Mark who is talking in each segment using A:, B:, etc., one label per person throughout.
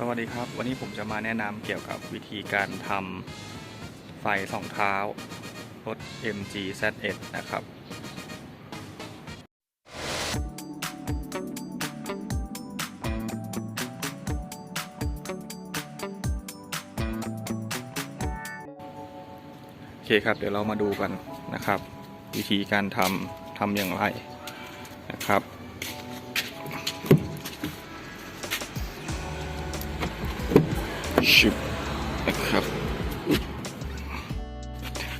A: สวัสดีครับ วันนี้ผมจะมาแนะนำเกี่ยวกับวิธีการทำไฟสองเท้ารถ MG ZS นะครับ โอเคครับ เดี๋ยวเรามาดูกันนะครับ วิธีการทำทำอย่างไรนะครับ ชิบนะครับ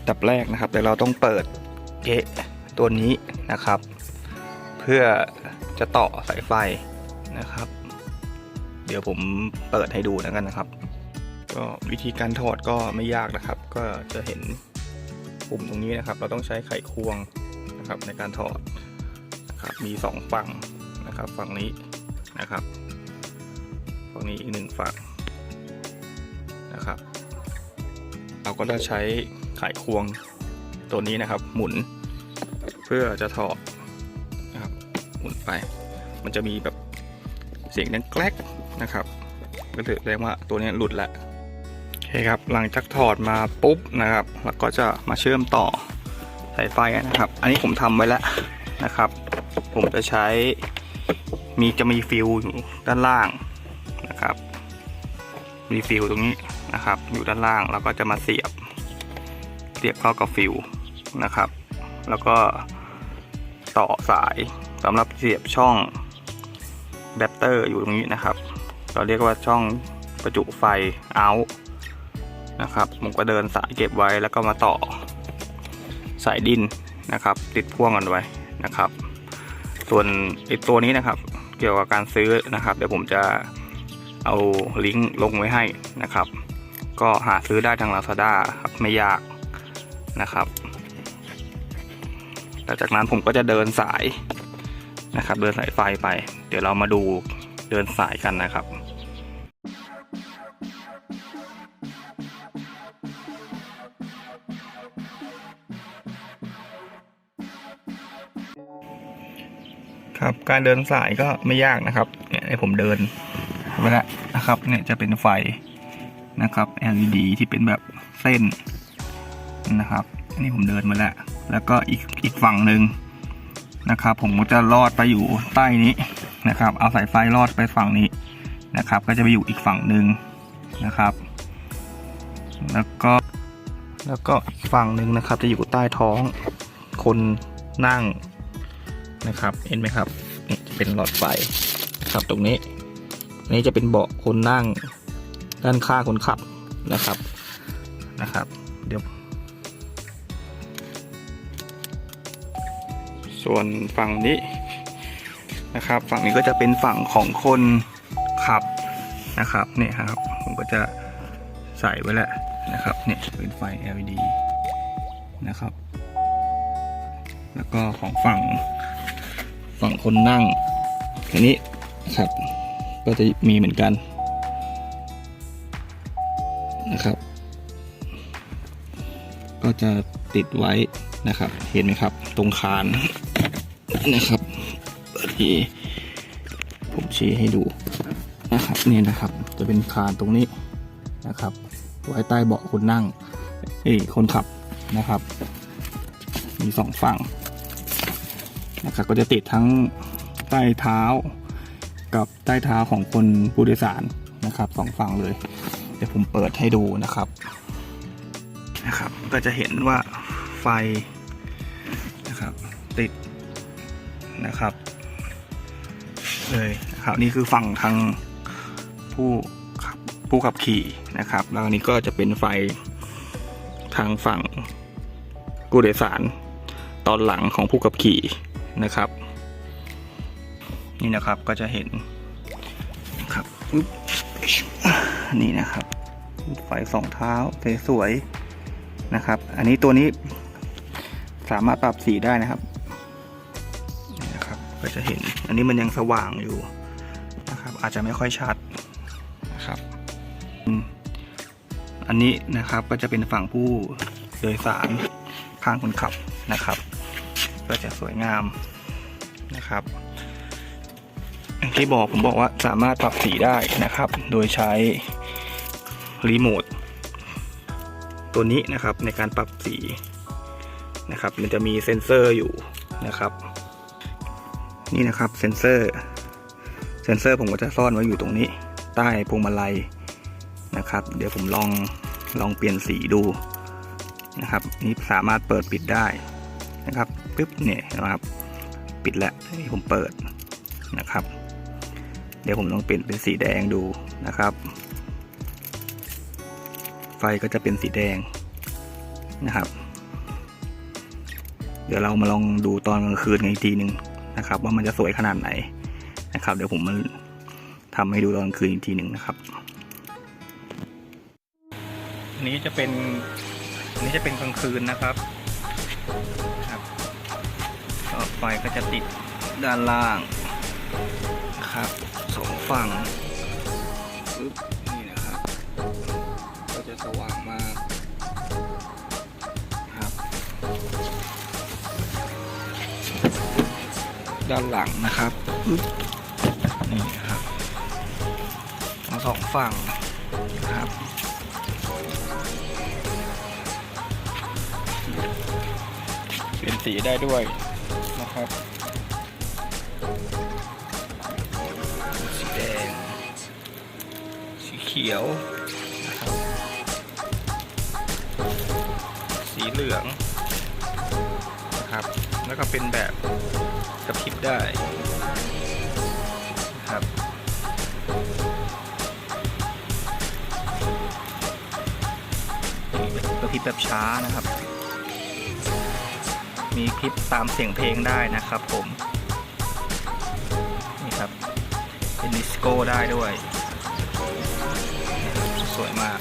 A: ดับแรกนะครับเดี๋ยวเราต้องเปิดเกะตัวนี้นะครับ เพื่อจะต่อสายไฟนะครับ เดี๋ยวผมเปิดให้ดูแล้วกันนะครับ ก็วิธีการถอดก็ไม่ยากนะครับ ก็จะเห็นปุ่มตรงนี้นะครับ เราต้องใช้ไขควงนะครับในการถอดนะครับมีสองฝั่งนะครับ ฝั่งนี้นะครับฝั่งนี้อีกหนึ่งฝั่ง นะครับ เราก็จะใช้ไขควงตัวนี้นะครับ หมุน เพื่อจะถอดนะครับหมุนไป มันจะมีแบบเสียงดังแกลกนะครับก็ถือแสดงว่าตัวนี้หลุดแล้วโอเคครับหลังจากถอดมาปุ๊บนะครับแล้วก็จะมาเชื่อมต่อสายไฟนะครับ อันนี้ผมทำไว้แล้วนะครับ ผมจะใช้มีจะมีฟิวอยู่ด้านล่างนะครับ มีฟิวตรงนี้ นะครับ อยู่ด้านล่างเราก็จะมาเสียบ เสียบเข้ากับฟิวนะครับ แล้วก็ต่อสายสำหรับเสียบช่องแดปเตอร์อยู่ตรงนี้นะครับ เราเรียกว่าช่องประจุไฟเอานะครับผมก็เดินสายเก็บไว้แล้วก็มาต่อสายดินนะครับ ติดพ่วงกันไว้นะครับ ส่วนไอ้ตัวนี้นะครับ เกี่ยวกับการซื้อนะครับ เดี๋ยวผมจะเอาลิงก์ลงไว้ให้นะครับ ก็หาซื้อได้ทาง Lazada ครับไม่ยากนะครับหลังจากนั้นผมก็จะเดินสายนะครับ เดินสายไฟไป เดี๋ยวเรามาดูเดินสายกันนะครับครับการเดินสายก็ไม่ยากนะครับเนี่ยผมเดินไปแล้วนะครับเนี่ยจะเป็นไฟ นะครับ LED ที่เป็นแบบเส้นนะครับ อันนี่ผมเดินมาแล้ว แล้วก็อีกอีกฝั่งหนึ่งนะครับ ผมก็จะลอดไปอยู่ใต้นี้นะครับ เอาสายไฟลอดไปฝั่งนี้นะครับ ก็จะไปอยู่อีกฝั่งหนึ่งนะครับ แล้วก็แล้วก็อีกฝั่งหนึ่งนะครับ จะอยู่ใต้ท้องคนนั่งนะครับ เห็นไหมครับนี่เป็นหลอดไฟครับตรงนี้นี่จะเป็นเบาะคนนั่ง ด้านข้างคนขับนะครับนะครับ เดี๋ยว ส่วนฝั่งนี้นะครับ ฝั่งนี้ก็จะเป็นฝั่งของคนขับนะครับเนี่ยครับ ผมก็จะใส่ไว้แล้วนะครับ เนี่ยเป็นไฟ LED นะครับ แล้วก็ของฝั่งฝั่งคนนั่งอันนี้ครับ ก็จะมีเหมือนกัน ก็จะติดไว้นะครับ เห็นไหมครับ ตรงคานนะครับทีผมชี้ให้ดูนะครับนี่นะครับ จะเป็นคานตรงนี้นะครับ ไว้ใต้เบาะคนนั่งเอ้คนขับนะครับ มีสองฝั่งนะครับก็จะติดทั้งใต้เท้า กับใต้เท้าของคนผู้โดยสารนะครับสองฝั่งเลย เดี๋ยวผมเปิดให้ดูนะครับ ก็จะเห็นว่าไฟนะครับติดนะครับเลยนะครับนี่คือฝั่งทางผู้ขับผู้ขับขี่นะครับ แล้วนี้ก็จะเป็นไฟทางฝั่งผู้โดยสารตอนหลังของผู้ขับขี่นะครับ นี่นะครับก็จะเห็นนะครับอุ๊บนี่นะครับ ไฟสองเท้าสวยๆ นะครับ อันนี้ตัวนี้สามารถปรับสีได้นะครับนะครับก็จะเห็นอันนี้มันยังสว่างอยู่นะครับ อาจจะไม่ค่อยชัดนะครับอันนี้นะครับก็จะเป็นฝั่งผู้โดยสารข้างคนขับนะครับ ก็จะสวยงามนะครับอย่างที่บอกผมบอกว่าสามารถปรับสีได้นะครับ โดยใช้รีโมท ตัวนี้นะครับในการปรับสีนะครับ มันจะมีเซ็นเซอร์อยู่นะครับ นี่นะครับเซ็นเซอร์ เซ็นเซอร์ผมก็จะซ่อนไว้อยู่ตรงนี้ ใต้พวงมาลัยนะครับ เดี๋ยวผมลองลองเปลี่ยนสีดูนะครับ นี่สามารถเปิดปิดได้นะครับปึ๊บเนี่ยนะครับ ปิดแล้วนี่ผมเปิดนะครับ เดี๋ยวผมลองเปลี่ยนเป็นสีแดงดูนะครับ ไฟก็จะเป็นสีแดงนะครับ เดี๋ยวเรามาลองดูตอนกลางคืนกันอีกทีหนึ่งนะครับ ว่ามันจะสวยขนาดไหนนะครับ เดี๋ยวผมมาทำให้ดูตอนกลางคืนอีกทีหนึ่งนะครับอันนี้จะเป็นอันนี้จะเป็นกลางคืนนะครับครับก็ไฟก็จะติดด้านล่างครับสองฝั่งปึ๊บ สว่างมากครับ ด้านหลังนะครับนี่ครับทั้งสองฝั่งนะครับเปลี่ยนสีได้ด้วยนะครับสีแดง สีเขียว เหลืองนะครับ แล้วก็เป็นแบบกระพริบได้นะครับกระพริบแบบช้านะครับ มีคลิปตามเสียงเพลงได้นะครับผมนี่ครับเป็นดิสโก้ได้ด้วย สวยมาก